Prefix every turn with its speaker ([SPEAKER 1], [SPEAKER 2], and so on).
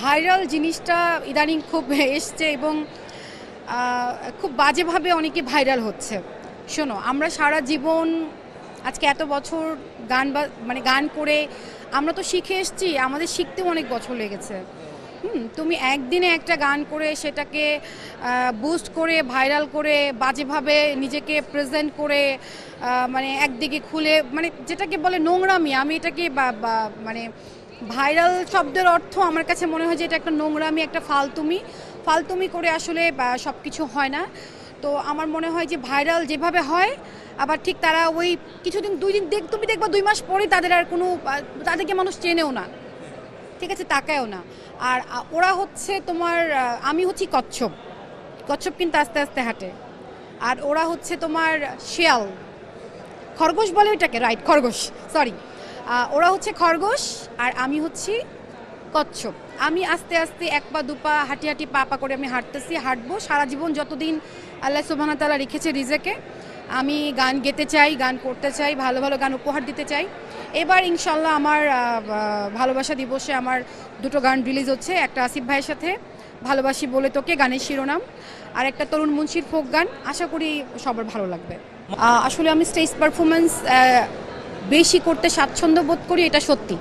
[SPEAKER 1] Viral জিনিসটা ইদানিং খুব এসছে এবং খুব বাজেভাবে অনেকে ভাইরাল হচ্ছে। শোনো, আমরা সারা জীবন আজকে এত বছর গান বা মানে গান করে আমরা তো শিখে এসেছি, আমাদের শিখতেও অনেক বছর লেগেছে। হুম, তুমি একদিনে একটা গান করে সেটাকে বুস্ট করে ভাইরাল করে, বাজেভাবে নিজেকে প্রেজেন্ট করে মানে একদিকে খুলে মানে যেটাকে বলে নোংরামি, আমি এটাকে মানে ভাইরাল শব্দের অর্থ আমার কাছে মনে হয় যে এটা একটা নোংরামি, একটা ফালতুমি। ফালতুমি করে আসলে সব কিছু হয় না। তো আমার মনে হয় যে ভাইরাল যেভাবে হয়, আবার ঠিক তারা ওই কিছুদিন, দুই দিন দেখ, তুমি দেখবা দুই মাস পরে তাদের আর কোনো তাদেরকে মানুষ চেনেও না। ঠিক আছে, তাকায়ও না। আর ওরা হচ্ছে তোমার আমি হচ্ছি কচ্ছপ। কচ্ছপ কিন্তু আস্তে আস্তে হাঁটে। আর ওরা হচ্ছে তোমার শেয়াল। খরগোশ বলে ওইটাকে রাইট খরগোশ সরি ওরা হচ্ছে খরগোশ আর আমি হচ্ছি কচ্ছপ। আমি আস্তে আস্তে এক পা, দু পা হাঁটি হাঁটি পা পা করে আমি হাঁটতেছি, হাঁটবো। সারা জীবন যতদিন আল্লাহ সুবাহ তালা রেখেছে রিজেকে, আমি গান গেতে চাই, গান করতে চাই, ভালো ভালো গান উপহার দিতে চাই। এবার ইনশাল্লাহ আমার ভালোবাসা দিবসে আমার দুটো গান রিলিজ হচ্ছে, একটা আসিফ ভাইয়ের সাথে, ভালোবাসি বলে তোকে গানের শিরোনাম, আর একটা তরুণ মুন্সির ফোক গান। আশা করি সবার ভালো লাগবে। আসলে আমি স্টেজ পারফরমেন্স বেশি করতে স্বাচ্ছন্দ্য বোধ করি এটা সত্যি।